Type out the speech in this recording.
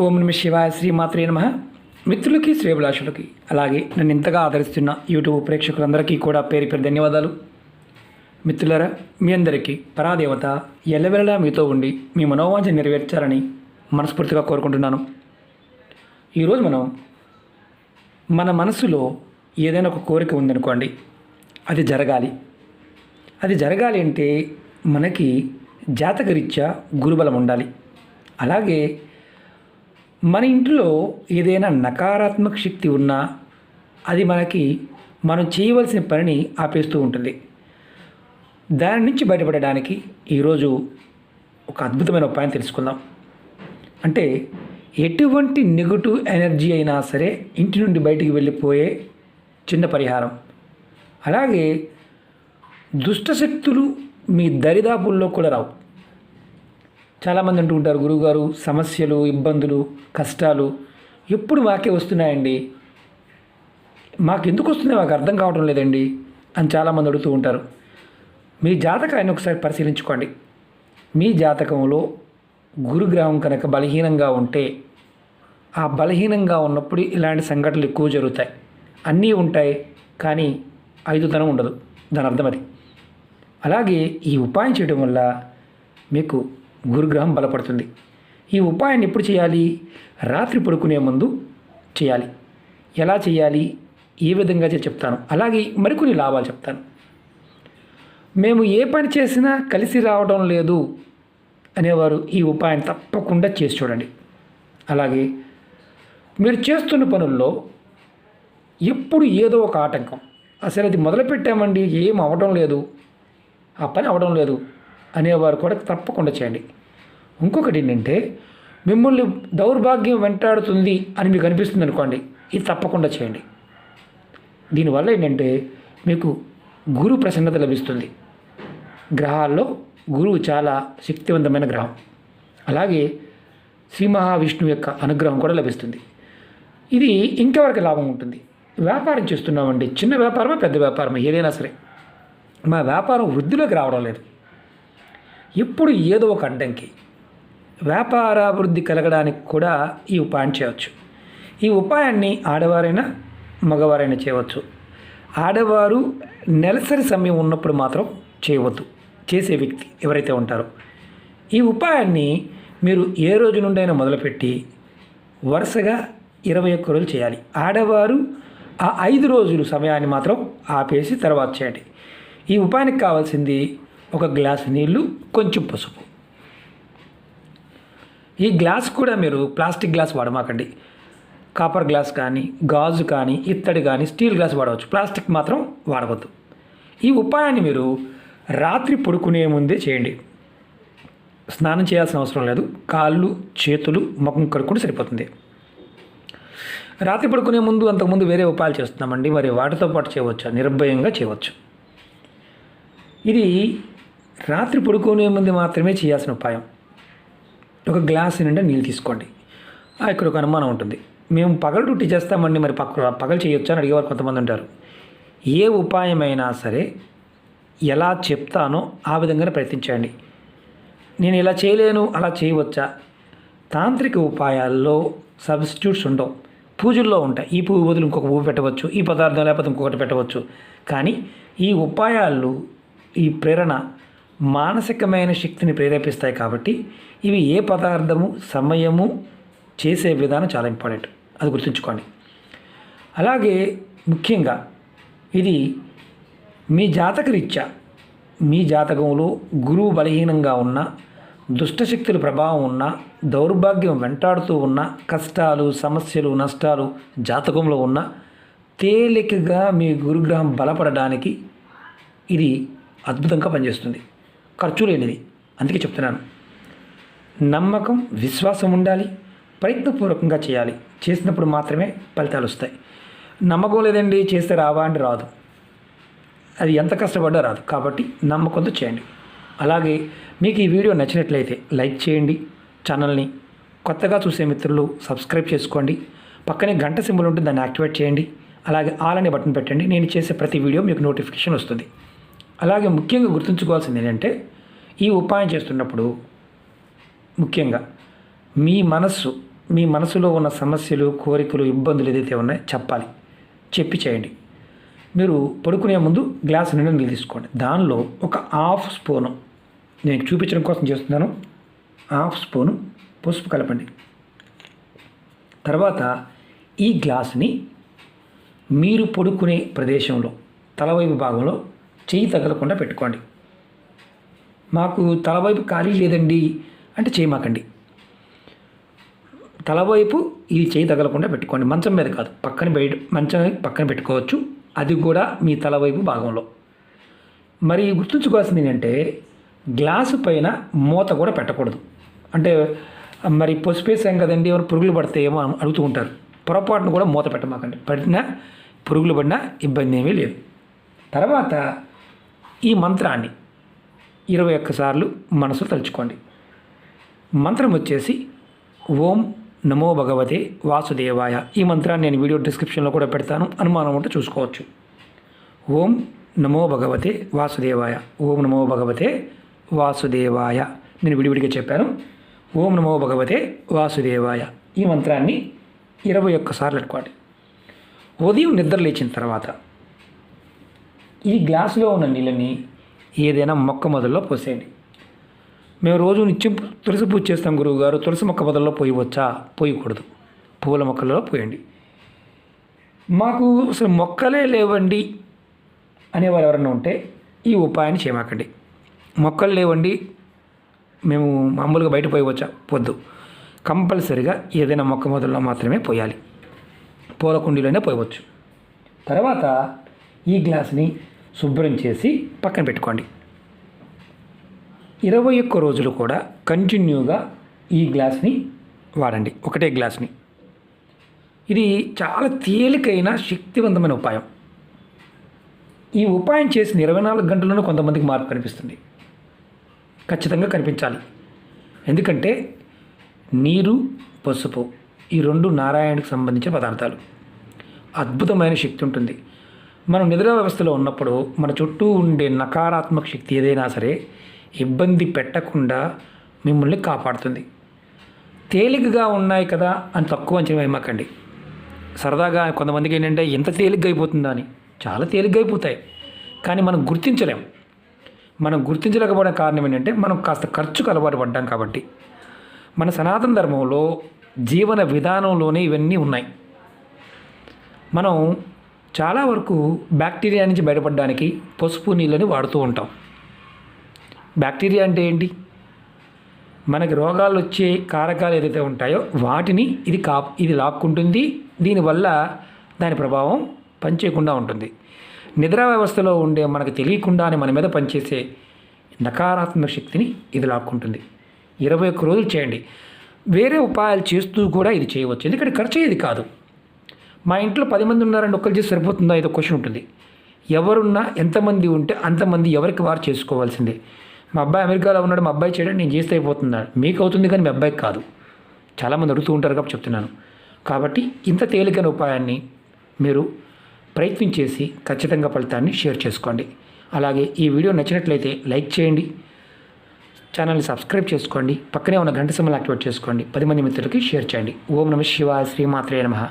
ఓం నమ శివాయ శ్రీమాత్రే నమ. మిత్రులకి శ్రేభిలాషులకి అలాగే నన్ను ఇంతగా ఆదరిస్తున్న యూట్యూబ్ ప్రేక్షకులందరికీ కూడా పేరు పేరు ధన్యవాదాలు. మిత్రులరా మీ అందరికీ పరాదేవత ఎల్లవెల్లలా మీతో ఉండి మీ మనోవాంఛ నెరవేర్చాలని మనస్ఫూర్తిగా కోరుకుంటున్నాను. ఈరోజు మనం మన మనసులో ఏదైనా ఒక కోరిక ఉందనుకోండి అది జరగాలి. అది జరగాలి అంటే మనకి జాతకరీత్యా గురుబలం ఉండాలి. అలాగే మన ఇంట్లో ఏదైనా నకారాత్మక శక్తి ఉన్నా అది మనకి మనం చేయవలసిన పనిని ఆపేస్తూ ఉంటుంది. దాని నుంచి బయటపడడానికి ఈరోజు ఒక అద్భుతమైన ఉపాయం తెలుసుకుందాం. అంటే ఎటువంటి నెగటివ్ ఎనర్జీ అయినా సరే ఇంటి నుండి బయటికి వెళ్ళిపోయే చిన్న పరిహారం. అలాగే దుష్టశక్తులు మీ దరిదాపుల్లో కూడా రావు. చాలామంది అంటూ ఉంటారు గురువుగారు సమస్యలు ఇబ్బందులు కష్టాలు ఎప్పుడు మాకే వస్తున్నాయండి? మాకు ఎందుకు వస్తున్నాయి? మాకు అర్థం కావడం లేదండి అని చాలామంది అడుగుతూ ఉంటారు. మీ జాతకాన్ని ఒకసారి పరిశీలించుకోండి. మీ జాతకంలో గురుగ్రహం కనుక బలహీనంగా ఉంటే ఆ బలహీనంగా ఉన్నప్పుడు ఇలాంటి సంఘటనలు ఎక్కువ జరుగుతాయి. అన్నీ ఉంటాయి కానీ ఐదుతనం ఉండదు. దాని అర్థం అది. అలాగే ఈ ఉపాయం చేయడం వల్ల మీకు గురుగ్రహం బలపడుతుంది. ఈ ఉపాయాన్ని ఎప్పుడు చేయాలి? రాత్రి పడుకునే ముందు చేయాలి. ఎలా చేయాలి? ఏ విధంగా చెప్తాను. అలాగే మరికొన్ని లాభాలు చెప్తాను. మేము ఏ పని చేసినా కలిసి రావడం లేదు అనేవారు ఈ ఉపాయాన్ని తప్పకుండా చేసి చూడండి. అలాగే మీరు చేస్తున్న పనుల్లో ఎప్పుడు ఏదో ఒక ఆటంకం. అసలు అది మొదలుపెట్టామండి ఏం అవ్వడం లేదు. ఆ పని అవ్వడం లేదు. అనేవారు కూడా తప్పకుండా చేయండి. ఇంకొకటి ఏంటంటే మిమ్మల్ని దౌర్భాగ్యం వెంటాడుతుంది అని మీకు అనిపిస్తుంది అనుకోండి ఇది తప్పకుండా చేయండి. దీనివల్ల ఏంటంటే మీకు గురు ప్రసన్నత లభిస్తుంది. గ్రహాల్లో గురువు చాలా శక్తివంతమైన గ్రహం. అలాగే శ్రీ మహావిష్ణువు యొక్క అనుగ్రహం కూడా లభిస్తుంది. ఇది ఇంకెవరికి లాభం ఉంటుంది? వ్యాపారం చేస్తున్నామండి. చిన్న వ్యాపారమా పెద్ద వ్యాపారమా? ఏదైనా సరే. మా వ్యాపారం వృద్ధిలోకి రావడం లేదు. ఇప్పుడు ఏదో ఒక అడ్డంకి. వ్యాపారాభివృద్ధి కలగడానికి కూడా ఈ ఉపాయం చేయవచ్చు. ఈ ఉపాయాన్ని ఆడవారైనా మగవారైనా చేయవచ్చు. ఆడవారు నెలసరి సమయం ఉన్నప్పుడు మాత్రం చేయవద్దు. చేసే వ్యక్తి ఎవరైతే ఉంటారో. ఈ ఉపాయాన్ని మీరు ఏ రోజు నుండైనా మొదలుపెట్టి వరుసగా ఇరవై ఒక్క రోజులు చేయాలి. ఆడవారు ఆ ఐదు రోజులు సమయాన్ని మాత్రం ఆపేసి తర్వాత చేయండి. ఈ ఉపాయానికి కావాల్సింది ఒక గ్లాసు నీళ్ళు కొంచెం పసుపు. ఈ గ్లాస్ కూడా మీరు ప్లాస్టిక్ గ్లాస్ వాడమాకండి. కాపర్ గ్లాస్ కానీ గాజు కానీ ఇత్తడి కానీ స్టీల్ గ్లాస్ వాడవచ్చు. ప్లాస్టిక్ మాత్రం వాడవద్దు. ఈ ఉపాయాన్ని మీరు రాత్రి పడుకునే ముందే చేయండి. స్నానం చేయాల్సిన అవసరం లేదు. కాళ్ళు చేతులు ముఖం కూడా సరిపోతుంది. రాత్రి పడుకునే ముందు అంతకుముందు వేరే ఉపాయాలు చేస్తున్నామండి. మరి వాటితో పాటు చేయవచ్చు? నిర్భయంగా చేయవచ్చు. ఇది రాత్రి పడుకునే ముందు మాత్రమే చేయాల్సిన ఉపాయం. ఒక గ్లాస్ నిండా నీళ్ళు తీసుకోండి. ఆ, ఇక్కడ ఒక అనుమానం ఉంటుంది. మేము పగలు డ్యూటీ చేస్తామండి మరి పక్క పగలు చేయొచ్చు అని అడిగేవారు కొంతమంది ఉంటారు. ఏ ఉపాయమైనా సరే ఎలా చెప్తానో ఆ విధంగానే ప్రయత్నించండి. నేను ఇలా చేయలేను అలా చేయవచ్చా? తాంత్రిక ఉపాయాల్లో సబ్స్టిట్యూట్స్ ఉండవు. పూజల్లో ఉంటాయి. ఈ పువ్వు బదులు ఇంకొక పువ్వు పెట్టవచ్చు ఈ పదార్థం లేకపోతే ఇంకొకటి పెట్టవచ్చు. కానీ ఈ ఉపాయాలు ఈ ప్రేరణ మానసికమైన శక్తిని ప్రేరేపిస్తాయి కాబట్టి ఇవి ఏ పదార్థము సమయము చేసే విధానం చాలా ఇంపార్టెంట్. అది గుర్తుంచుకోండి. అలాగే ముఖ్యంగా ఇది మీ జాతకరీత్యా మీ జాతకంలో గురువు బలహీనంగా ఉన్న దుష్టశక్తుల ప్రభావం ఉన్న దౌర్భాగ్యం వెంటాడుతూ ఉన్న కష్టాలు సమస్యలు నష్టాలు జాతకంలో ఉన్న తేలికగా మీ గురుగ్రహం బలపడడానికి ఇది అద్భుతంగా పనిచేస్తుంది. ఖర్చు లేనిది. అందుకే చెప్తున్నాను. నమ్మకం విశ్వాసం ఉండాలి. ప్రయత్నపూర్వకంగా చేయాలి. చేసినప్పుడు మాత్రమే ఫలితాలు వస్తాయి. నమ్మకం లేదండి చేస్తే రావా అంటే రాదు. అది ఎంత కష్టపడ్డా రాదు. కాబట్టి నమ్మకంతో చేయండి. అలాగే మీకు ఈ వీడియో నచ్చినట్లయితే లైక్ చేయండి. ఛానల్ని కొత్తగా చూసే మిత్రులు సబ్స్క్రైబ్ చేసుకోండి. పక్కనే గంట సింబల్ ఉంటుంది దాన్ని యాక్టివేట్ చేయండి. అలాగే ఆల్ అనే బటన్ పెట్టండి. నేను చేసే ప్రతి వీడియో మీకు నోటిఫికేషన్ వస్తుంది. అలాగే ముఖ్యంగా గుర్తుంచుకోవాల్సింది ఏంటంటే ఈ ఉపాయం చేస్తున్నప్పుడు ముఖ్యంగా మీ మనస్సు మీ మనసులో ఉన్న సమస్యలు కోరికలు ఇబ్బందులు ఏదైతే ఉన్నాయో చెప్పాలి. చెప్పి చేయండి. మీరు పడుకునే ముందు గ్లాస్ నిండా నీళ్ళు తీసుకోండి. దానిలో ఒక హాఫ్ స్పూను నేను చూపించడం కోసం చేస్తున్నాను. హాఫ్ స్పూను పసుపు కలపండి. తర్వాత ఈ గ్లాసుని మీరు పడుకునే ప్రదేశంలో తలవైపు భాగంలో చెయ్యి తగలకుండా పెట్టుకోండి. మాకు తలవైపు ఖాళీ లేదండి అంటే చేయమాకండి. తలవైపు ఇది చేయి తగలకుండా పెట్టుకోండి. మంచం మీద కాదు పక్కన బయట మంచం పక్కన పెట్టుకోవచ్చు. అది కూడా మీ తలవైపు భాగంలో. మరి గుర్తుంచుకోవాల్సింది ఏంటంటే గ్లాసు పైన మూత కూడా పెట్టకూడదు. అంటే మరి పసుపేసాం కదండి ఎవరు పురుగులు పడతాయేమో ఏమో అడుగుతూ ఉంటారు. పొరపాటును కూడా మూత పెట్టమాకండి. పడినా పురుగులు పడినా ఇబ్బంది ఏమీ లేదు. తర్వాత ఈ మంత్రాన్ని ఇరవై ఒక్కసార్లు మనసు తలుచుకోండి. మంత్రం వచ్చేసి ఓం నమో భగవతే వాసుదేవాయ. ఈ మంత్రాన్ని నేను వీడియో డిస్క్రిప్షన్లో కూడా పెడతాను. అనుమానం ఉంటే చూసుకోవచ్చు. ఓం నమో భగవతే వాసుదేవాయ. ఓం నమో భగవతే వాసుదేవాయ. నేను విడివిడిగా చెప్పాను. ఓం నమో భగవతే వాసుదేవాయ. ఈ మంత్రాన్ని ఇరవై ఒక్కసార్లు పెట్టుకోండి. ఉదయం నిద్ర లేచిన తర్వాత ఈ గ్లాసులో ఉన్న నీళ్ళని ఏదైనా మొక్క మొదల్లో పోసేయండి. మేము రోజు నిత్యం తులసి పూజ చేస్తాం గురువు గారు తులసి మొక్క మొదల్లో పోయవచ్చా? పోయకూడదు. పూల మొక్కలలో పోయండి. మాకు అసలు మొక్కలే లేవండి అనేవారు ఎవరైనా ఉంటే ఈ ఉపాయాన్ని చేయమాకండి. మొక్కలు లేవండి మేము మామూలుగా బయట పోయవచ్చా? పొద్దు. కంపల్సరిగా ఏదైనా మొక్క మొదల్లో మాత్రమే పోయాలి. పూల కుండీలోనే పోయవచ్చు. తర్వాత ఈ గ్లాస్ని శుభ్రం చేసి పక్కన పెట్టుకోండి. ఇరవై ఒక్క రోజులు కూడా కంటిన్యూగా ఈ గ్లాస్ని వాడండి. ఒకటే గ్లాస్ని. ఇది చాలా తేలికైన శక్తివంతమైన ఉపాయం. ఈ ఉపాయం చేసిన ఇరవై నాలుగు గంటల్లోనే కొంతమందికి మార్పు కనిపిస్తుంది. ఖచ్చితంగా కనిపించాలి. ఎందుకంటే నీరు పసుపు ఈ రెండు నారాయణకు సంబంధించిన పదార్థాలు. అద్భుతమైన శక్తి ఉంటుంది. మనం నిద్ర వ్యవస్థలో ఉన్నప్పుడు మన చుట్టూ ఉండే నకారాత్మక శక్తి ఏదైనా సరే ఇబ్బంది పెట్టకుండా మిమ్మల్ని కాపాడుతుంది. తేలికగా ఉన్నాయి కదా అని తక్కువ అంచనా వేయమాకండి. సరదాగా కొంతమందికి ఏంటంటే ఎంత తేలిగ్గా అయిపోతుందా అని. చాలా తేలిగ్గా అయిపోతాయి. కానీ మనం గుర్తించలేం. మనం గుర్తించలేకపోవడం కారణం ఏంటంటే మనం కాస్త ఖర్చుకు అలవాటు పడ్డాం కాబట్టి. మన సనాతన ధర్మంలో జీవన విధానంలోనే ఇవన్నీ ఉన్నాయి. మనం చాలా వరకు బ్యాక్టీరియా నుంచి బయటపడడానికి పసుపు నీళ్ళని వాడుతూ ఉంటాం. బ్యాక్టీరియా అంటే ఏంటి? మనకి రోగాలు వచ్చే కారకాలు ఏదైతే ఉంటాయో వాటిని ఇది కా ఇది లాక్కుంటుంది. దీనివల్ల దాని ప్రభావం పనిచేయకుండా ఉంటుంది. నిద్రా వ్యవస్థలో ఉండే మనకు తెలియకుండానే మన మీద పనిచేసే నకారాత్మక శక్తిని ఇది లాక్కుంటుంది. ఇరవై ఒక్క రోజులు చేయండి. వేరే ఉపాయాలు చేస్తూ కూడా ఇది చేయవచ్చు. ఎందుకంటే ఖర్చు ఇది కాదు. మా ఇంట్లో పది మంది ఉన్నారండి ఒక్కరు చేసి సరిపోతుందా? ఇది క్వశ్చన్ ఉంటుంది. ఎవరున్నా ఎంతమంది ఉంటే అంతమంది ఎవరికి వారు చేసుకోవాల్సిందే. మా అబ్బాయి అమెరికాలో ఉన్నాడు మా అబ్బాయి చేయడం నేను చేస్తే అయిపోతున్నాడు మీకు అవుతుంది కానీ మీ అబ్బాయికి కాదు. చాలామంది అడుగుతూ ఉంటారు కాబట్టి చెప్తున్నాను. కాబట్టి ఇంత తేలికైన ఉపాయాన్ని మీరు ప్రయత్నించేసి ఖచ్చితంగా ఫలితాన్ని షేర్ చేసుకోండి. అలాగే ఈ వీడియో నచ్చినట్లయితే లైక్ చేయండి. ఛానల్ని సబ్స్క్రైబ్ చేసుకోండి. పక్కనే ఉన్న గంట సమయాలు యాక్టివేట్ చేసుకోండి. పది మంది మిత్రులకి షేర్ చేయండి. ఓం నమ శివాయ శ్రీమాత్రే నమః.